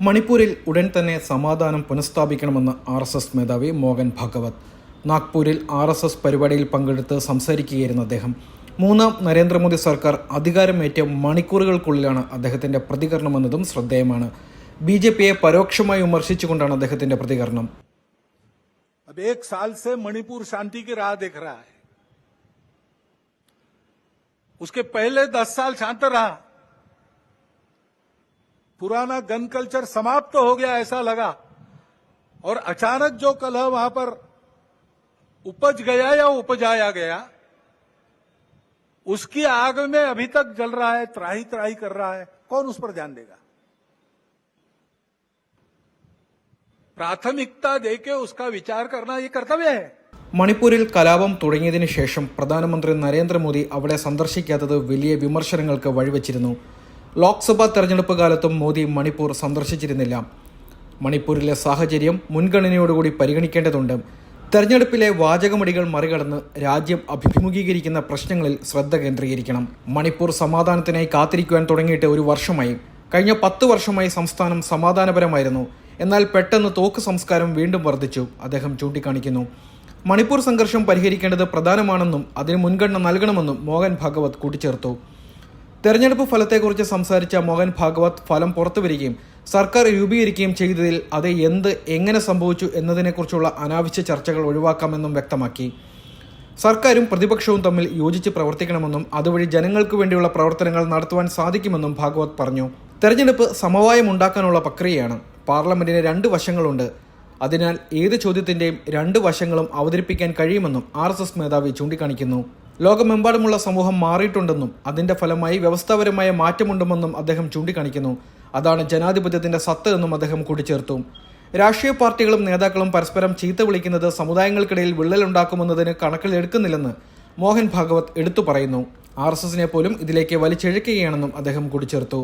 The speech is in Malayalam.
മണിപ്പൂരിൽ ഉടൻ തന്നെ സമാധാനം പുനഃസ്ഥാപിക്കണമെന്ന് ആർ എസ് എസ് മേധാവി മോഹൻ ഭാഗവത് നാഗ്പൂരിൽ ആർ എസ് എസ് പരിപാടിയിൽ പങ്കെടുത്ത് സംസാരിക്കുകയായിരുന്നു അദ്ദേഹം മൂന്നാം നരേന്ദ്രമോദി സർക്കാർ അധികാരമേറ്റ മണിക്കൂറുകൾക്കുള്ളിലാണ് അദ്ദേഹത്തിന്റെ പ്രതികരണമെന്നതും ശ്രദ്ധേയമാണ് ബി ജെ പിയെ പരോക്ഷമായി വിമർശിച്ചുകൊണ്ടാണ് അദ്ദേഹത്തിന്റെ പ്രതികരണം अब एक साल से मणिपुर शांति की राह देख रहा है उसके पहले दस साल शांत रहा पुराना गन कल्चर समाप्त हो गया ऐसा लगा और अचानक जो कलह वहां पर उपज गया या उपजाया गया उसकी आग में अभी तक जल रहा है त्राही त्राही कर रहा है कौन उस पर ध्यान देगा प्राथमिकता देके उसका विचार करना ये कर्तव्य है മണിപ്പൂരിൽ കലാപം തുടങ്ങിയതിനു ശേഷം പ്രധാനമന്ത്രി നരേന്ദ്രമോദി അവിടെ സന്ദർശിക്കാത്തത് വലിയ വിമർശനങ്ങൾക്ക് വഴിവെച്ചിരുന്നു ലോക്സഭാ തെരഞ്ഞെടുപ്പ് കാലത്തും മോദി മണിപ്പൂർ സന്ദർശിച്ചിരുന്നില്ല. മണിപ്പൂരിലെ സാഹചര്യം മുൻഗണനയോടുകൂടി പരിഗണിക്കേണ്ടതുണ്ട്. തെരഞ്ഞെടുപ്പിലെ വാചകമടികൾ മറികടന്ന് രാജ്യം അഭിമുഖീകരിക്കുന്ന പ്രശ്നങ്ങളിൽ ശ്രദ്ധ കേന്ദ്രീകരിക്കണം. മണിപ്പൂർ സമാധാനത്തിനായി കാത്തിരിക്കുവാൻ തുടങ്ങിയിട്ട് ഒരു വർഷമായി. കഴിഞ്ഞ പത്ത് വർഷമായി സംസ്ഥാനം സമാധാനപരമായിരുന്നു. എന്നാൽ പെട്ടെന്ന് തോക്ക് സംസ്കാരം വീണ്ടും വർദ്ധിച്ചു. അദ്ദേഹം ചൂണ്ടിക്കാണിക്കുന്നു. മണിപ്പൂർ സംഘർഷം പരിഹരിക്കേണ്ടത് പ്രധാനമാണെന്നും അതിന് മുൻഗണന നൽകണമെന്നും മോഹൻ ഭാഗവത് കൂട്ടിച്ചേർത്തു. തെരഞ്ഞെടുപ്പ് ഫലത്തെക്കുറിച്ച് സംസാരിച്ച മോഹൻ ഭാഗവത് ഫലം പുറത്തുവരികയും സർക്കാർ രൂപീകരിക്കുകയും ചെയ്തതിൽ അത് എന്ത് എങ്ങനെ സംഭവിച്ചു എന്നതിനെക്കുറിച്ചുള്ള അനാവശ്യ ചർച്ചകൾ ഒഴിവാക്കാമെന്നും വ്യക്തമാക്കി. സർക്കാരും പ്രതിപക്ഷവും തമ്മിൽ യോജിച്ച് പ്രവർത്തിക്കണമെന്നും അതുവഴി ജനങ്ങൾക്ക് വേണ്ടിയുള്ള പ്രവർത്തനങ്ങൾ നടത്തുവാൻ സാധിക്കുമെന്നും ഭാഗവത് പറഞ്ഞു. തെരഞ്ഞെടുപ്പ് സമവായമുണ്ടാക്കാനുള്ള പ്രക്രിയയാണ്. പാർലമെന്റിന് രണ്ട് വശങ്ങളുണ്ട്. അതിനാൽ ഏത് ചോദ്യത്തിന്റെയും രണ്ട് വശങ്ങളും അവതരിപ്പിക്കാൻ കഴിയുമെന്നും ആർ മേധാവി ചൂണ്ടിക്കാണിക്കുന്നു. ലോകമെമ്പാടുമുള്ള സമൂഹം മാറിയിട്ടുണ്ടെന്നും അതിന്റെ ഫലമായി വ്യവസ്ഥാപരമായ മാറ്റമുണ്ടെന്നും അദ്ദേഹം ചൂണ്ടിക്കാണിക്കുന്നു. അതാണ് ജനാധിപത്യത്തിന്റെ സത്ത് എന്നും അദ്ദേഹം കൂട്ടിച്ചേർത്തു. രാഷ്ട്രീയ പാർട്ടികളും നേതാക്കളും പരസ്പരം ചീത്ത വിളിക്കുന്നത് സമുദായങ്ങൾക്കിടയിൽ വിള്ളലുണ്ടാക്കുമെന്നതിന് കണക്കിലെടുക്കുന്നില്ലെന്ന് മോഹൻ ഭാഗവത് എടുത്തു പറയുന്നു. ആർ എസ് എസിനെ പോലും ഇതിലേക്ക് വലിച്ചിഴക്കുകയാണെന്നും അദ്ദേഹം കൂട്ടിച്ചേർത്തു.